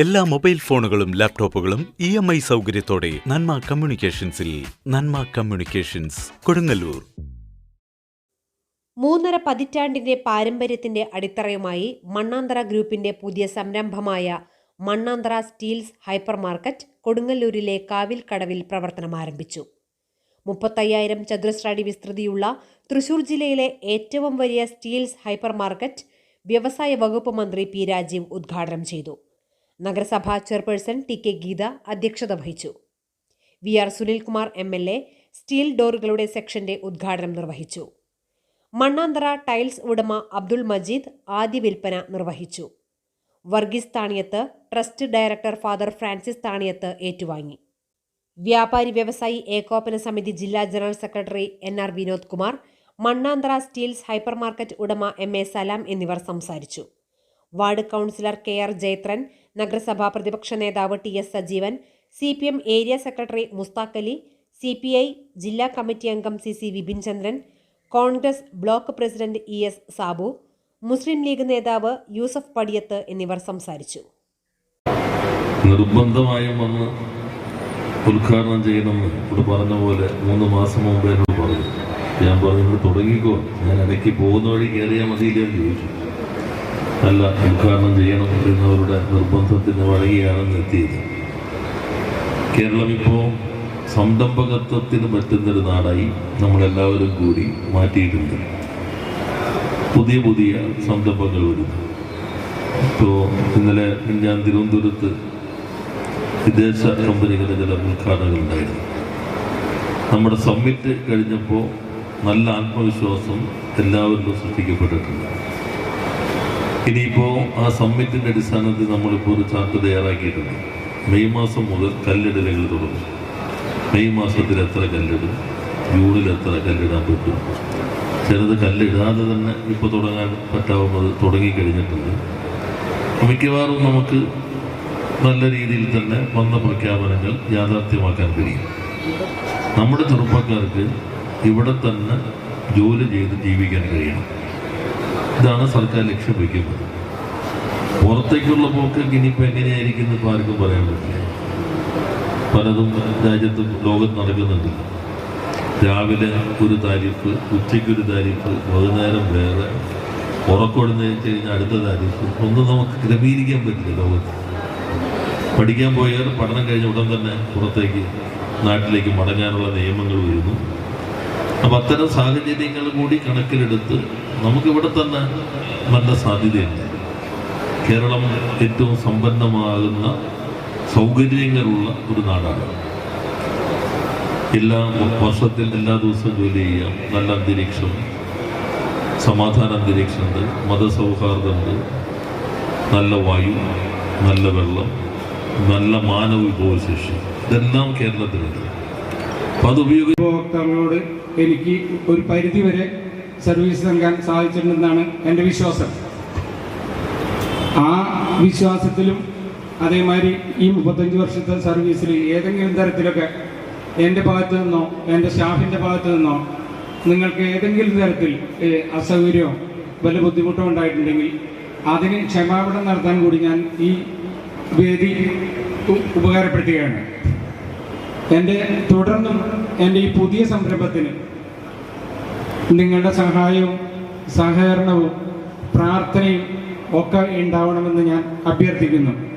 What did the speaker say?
എല്ലാ മൊബൈൽ ഫോണുകളും ലാപ്ടോപ്പുകളും ഇ എം ഐ സൗകര്യത്തോടെ നന്മ കമ്മ്യൂണിക്കേഷൻസിൽ നന്മ കമ്മ്യൂണിക്കേഷൻസ് കൊടുങ്ങല്ലൂർ. മൂന്നര പതിറ്റാണ്ടിന്റെ പാരമ്പര്യത്തിന്റെ അടിത്തറയുമായി മണ്ണാന്തറ ഗ്രൂപ്പിന്റെ പുതിയ സംരംഭമായ മണ്ണാന്തറ സ്റ്റീൽസ് ഹൈപ്പർ മാർക്കറ്റ് കൊടുങ്ങല്ലൂരിലെ കാവിൽ കടവിൽ പ്രവർത്തനം ആരംഭിച്ചു. മുപ്പത്തയ്യായിരം ചതുരശ്രടി വിസ്തൃതിയുള്ള തൃശൂർ ജില്ലയിലെ ഏറ്റവും വലിയ സ്റ്റീൽസ് ഹൈപ്പർ മാർക്കറ്റ് വ്യവസായ വകുപ്പ് മന്ത്രി പി രാജീവ് ഉദ്ഘാടനം ചെയ്തു. നഗരസഭാ ചെയർപേഴ്സൺ ടി കെ ഗീത അധ്യക്ഷത വഹിച്ചു. V R Sunilkumar M L A steel ഡോറുകളുടെ സെക്ഷന്റെ ഉദ്ഘാടനം നിർവഹിച്ചു. മണ്ണാന്തറ ടൈൽസ് ഉടമ അബ്ദുൾ മജീദ് ആദ്യ വിൽപ്പന നിർവഹിച്ചു. Varghese Thaniyath trust director father Francis Thaniyath ഏറ്റുവാങ്ങി. വ്യാപാരി വ്യവസായി ഏകോപന സമിതി ജില്ലാ general secretary N R Vinod Kumar Mannanthara steels hyper market ഉടമ എം എ സലാം എന്നിവർ സംസാരിച്ചു. Ward councillor K R Jayathran നഗരസഭാ പ്രതിപക്ഷ നേതാവ് T S Sajeevan C P M area secretary Mushtaq Ali C P I ജില്ലാ കമ്മിറ്റി അംഗം C C Vipin Chandran Congress block president E S Sabu Muslim League നേതാവ് യൂസഫ് പടിയത്ത് എന്നിവർ സംസാരിച്ചു. നിർബന്ധമായും വന്ന് ഉദ്ഘാടനം ചെയ്യണമെന്ന് ഇവിടെ പറഞ്ഞ പോലെ മൂന്ന് മാസം മുമ്പ് എന്നോട് പറഞ്ഞു. ഞാൻ പറഞ്ഞു തുടങ്ങിക്കോ. ഞാൻ ഇടയ്ക്ക് പോകുന്ന വഴി കയറിയാൽ മതിയില്ല? എന്ന് ചോദിച്ചു. അല്ല ഉദ്ഘാടനം ചെയ്യണം എന്നവരുടെ നിർബന്ധത്തിന് വഴങ്ങിയാണ് എത്തിയത് കേരളം ഇപ്പോൾ സംരംഭകത്വത്തിന് പറ്റുന്നൊരു നാടായി നമ്മളെല്ലാവരും കൂടി മാറ്റിയിട്ടുണ്ട്. പുതിയ പുതിയ സംരംഭങ്ങൾ വരുന്നു. ഇപ്പോൾ ഇന്നലെ ഞാൻ തിരുവനന്തപുരത്ത് വിദേശ കമ്പനികളുടെ ചില ഉദ്ഘാടനങ്ങൾ ഉണ്ടായിരുന്നു. നമ്മുടെ സമ്മിറ്റ് കഴിഞ്ഞപ്പോൾ നല്ല ആത്മവിശ്വാസം എല്ലാവരിലും സൃഷ്ടിക്കപ്പെട്ടിട്ടുണ്ട്. ഇനിയിപ്പോൾ ആ സമ്മിറ്റിന്റെ അടിസ്ഥാനത്തിൽ നമ്മളിപ്പോൾ ഒരു ചാർട്ട് തയ്യാറാക്കിയിട്ടുണ്ട്. മെയ് മാസം മുതൽ കല്ലിടലുകൾ തുടങ്ങും. മെയ് മാസത്തിൽ എത്ര കല്ലിടും ജൂണിൽ എത്ര കല്ലിടാൻ പറ്റും? ചിലത് കല്ലിടാതെ തന്നെ ഇപ്പോൾ തുടങ്ങാൻ പറ്റാവുന്നത് തുടങ്ങിക്കഴിഞ്ഞിട്ടുണ്ട്. മിക്കവാറും നമുക്ക് നല്ല രീതിയിൽ തന്നെ വന്ന പ്രഖ്യാപനങ്ങൾ യാഥാർത്ഥ്യമാക്കാൻ കഴിയും. നമ്മുടെ ചെറുപ്പക്കാർക്ക് ഇവിടെ തന്നെ ജോലി ചെയ്ത് ജീവിക്കാൻ കഴിയണം. ഇതാണ് സർക്കാർ ലക്ഷ്യം വയ്ക്കുന്നത്. പുറത്തേക്കുള്ള പോക്കൊക്കെ ഇനിയിപ്പോൾ എങ്ങനെയായിരിക്കും ഇപ്പോൾ ആർക്കും പറയാൻ പറ്റില്ല. പലതും രാജ്യത്തും ലോകത്ത് നടക്കുന്നുണ്ട്. രാവിലെ ഒരു താരിഫ് ഉച്ചയ്ക്കൊരു താരിഫ് വൈകുന്നേരം വേറെ ഉറക്കൊടുന്ന് കഴിഞ്ഞാൽ അടുത്ത താരിഫ്. ഒന്നും നമുക്ക് ക്രമീകരിക്കാൻ പറ്റില്ല ലോകത്ത്. പഠിക്കാൻ പോയാൽ പഠനം കഴിഞ്ഞ ഉടൻ തന്നെ പുറത്തേക്ക് നാട്ടിലേക്ക് മടങ്ങാനുള്ള നിയമങ്ങൾ വരുന്നു. അപ്പം അത്തരം സാഹചര്യങ്ങൾ കൂടി കണക്കിലെടുത്ത് നമുക്കിവിടെ തന്നെ നല്ല സാധ്യതയുണ്ട്. കേരളം ഏറ്റവും സമ്പന്നമാകുന്ന സൗകര്യങ്ങളുള്ള ഒരു നാടാണ്. എല്ലാ വർഷത്തിൽ എല്ലാ ദിവസവും ജോലി ചെയ്യാം നല്ല അന്തരീക്ഷം സമാധാന അന്തരീക്ഷമുണ്ട് മതസൗഹാർദ്ദമുണ്ട് നല്ല വായു നല്ല വെള്ളം നല്ല മാനവ വിഭവശേഷി. ഇതെല്ലാം കേരളത്തിലുണ്ട്. അപ്പം അത് ഉപയോഗിക്കുന്ന എനിക്ക് ഒരു പരിധി വരെ സർവീസ് നൽകാൻ സാധിച്ചിട്ടുണ്ടെന്നാണ് എന്റെ വിശ്വാസം. ആ വിശ്വാസത്തിലും അതേമാതിരി ഈ മുപ്പത്തഞ്ച് വർഷത്തെ സർവീസിൽ ഏതെങ്കിലും തരത്തിലൊക്കെ എന്റെ ഭാഗത്തു നിന്നോ എന്റെ സ്റ്റാഫിന്റെ ഭാഗത്തു നിന്നോ നിങ്ങൾക്ക് ഏതെങ്കിലും തരത്തിൽ അസൗകര്യമോ വല്ല ബുദ്ധിമുട്ടോ ഉണ്ടായിട്ടുണ്ടെങ്കിൽ അതിന് ക്ഷമാപണം നടത്താൻ കൂടി ഞാൻ ഈ വേദി ഉപകാരപ്പെടുത്തുകയാണ്. എന്റെ തുടർന്നും എന്റെ ഈ പുതിയ സംരംഭത്തിന് നിങ്ങളുടെ സഹായവും സഹകരണവും പ്രാർത്ഥനയും ഒക്കെ ഉണ്ടാവണമെന്ന് ഞാൻ അഭ്യർത്ഥിക്കുന്നു.